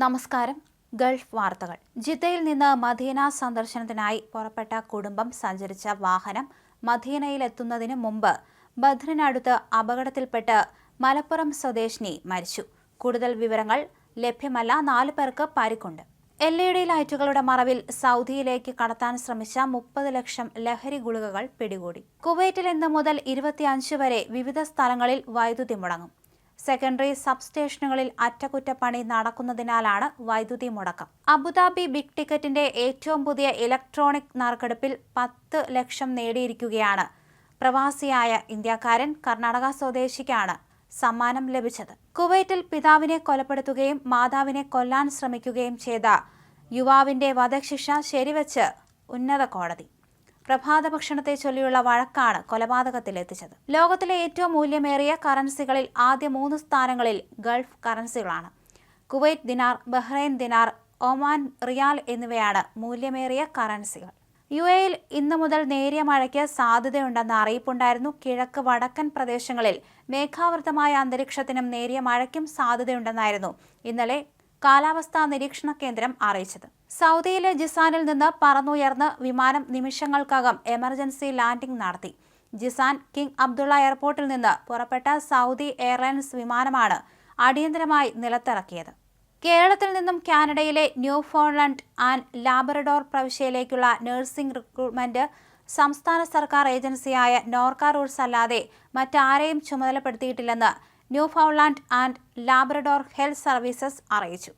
നമസ്കാരം. ഗൾഫ് വാർത്തകൾ. ജിദ്ദയിൽ നിന്ന് മദീന സന്ദർശനത്തിനായി പുറപ്പെട്ട കുടുംബം സഞ്ചരിച്ച വാഹനം മദീനയിലെത്തുന്നതിന് മുമ്പ് ബദ്രിനടുത്ത് അപകടത്തിൽപ്പെട്ട് മലപ്പുറം സ്വദേശിനി മരിച്ചു. കൂടുതൽ വിവരങ്ങൾ ലഭ്യമല്ല നാലു പേർക്ക് പരിക്കുണ്ട്. എൽ ഇ ഡി ലൈറ്റുകളുടെ മറവിൽ സൗദിയിലേക്ക് കടത്താൻ ശ്രമിച്ച മുപ്പത് ലക്ഷം ലഹരി ഗുളികകൾ പിടികൂടി. കുവൈറ്റിൽ ഇന്ന് മുതൽ ഇരുപത്തിയഞ്ച് വരെ വിവിധ സ്ഥലങ്ങളിൽ വൈദ്യുതി മുടങ്ങും. സെക്കൻഡറി സബ്സ്റ്റേഷനുകളിൽ അറ്റകുറ്റപ്പണി നടക്കുന്നതിനാലാണ് വൈദ്യുതി മുടക്കം. അബുദാബി ബിഗ് ടിക്കറ്റിന്റെ ഏറ്റവും പുതിയ ഇലക്ട്രോണിക് നറുക്കെടുപ്പിൽ പത്ത് ലക്ഷം നേടിയിരിക്കുകയാണ് പ്രവാസിയായ ഇന്ത്യക്കാരൻ കർണാടക സ്വദേശിക്കാണ് സമ്മാനം ലഭിച്ചത്. കുവൈറ്റിൽ പിതാവിനെ കൊലപ്പെടുത്തുകയും മാതാവിനെ കൊല്ലാൻ ശ്രമിക്കുകയും ചെയ്ത യുവാവിന്റെ വധശിക്ഷ ശരിവച്ച് ഉന്നത കോടതി. പ്രഭാത ഭക്ഷണത്തെ ചൊല്ലിയുള്ള വഴക്കാണ് കൊലപാതകത്തിലെത്തിച്ചത്. ലോകത്തിലെ ഏറ്റവും മൂല്യമേറിയ കറൻസികളിൽ ആദ്യ മൂന്ന് സ്ഥാനങ്ങളിൽ Gulf കറൻസികളാണ്. Kuwait dinar Bahrain dinar Oman riyal എന്നിവയാണ് മൂല്യമേറിയ കറൻസികൾ. യു എയിൽ ഇന്നു മുതൽ നേരിയ മഴയ്ക്ക് സാധ്യതയുണ്ടെന്ന അറിയിപ്പുണ്ടായിരുന്നു. കിഴക്ക് വടക്കൻ പ്രദേശങ്ങളിൽ മേഘാവൃതമായ അന്തരീക്ഷത്തിനും നേരിയ മഴയ്ക്കും സാധ്യതയുണ്ടെന്നായിരുന്നു ഇന്നലെ കാലാവസ്ഥാ നിരീക്ഷണ കേന്ദ്രം അറിയിച്ചത്. സൗദിയിലെ ജിസാനിൽ നിന്ന് പറന്നുയർന്ന് വിമാനം നിമിഷങ്ങൾക്കകം എമർജൻസി ലാൻഡിംഗ് നടത്തി. ജിസാൻ കിങ് അബ്ദുള്ള എയർപോർട്ടിൽ നിന്ന് പുറപ്പെട്ട സൗദി എയർലൈൻസ് വിമാനമാണ് അടിയന്തരമായി നിലത്തിറക്കിയത്. കേരളത്തിൽ നിന്നും കാനഡയിലെ ന്യൂ ഫോൺലൻഡ് ആൻഡ് ലാബറഡോർ പ്രവിശ്യയിലേക്കുള്ള നഴ്സിംഗ് റിക്രൂട്ട്മെന്റ് സംസ്ഥാന സർക്കാർ ഏജൻസിയായ നോർക്ക റൂൾസ് അല്ലാതെ മറ്റാരെയും ചുമതലപ്പെടുത്തിയിട്ടില്ലെന്ന് Newfoundland and Labrador health services അറിയിച്ചു.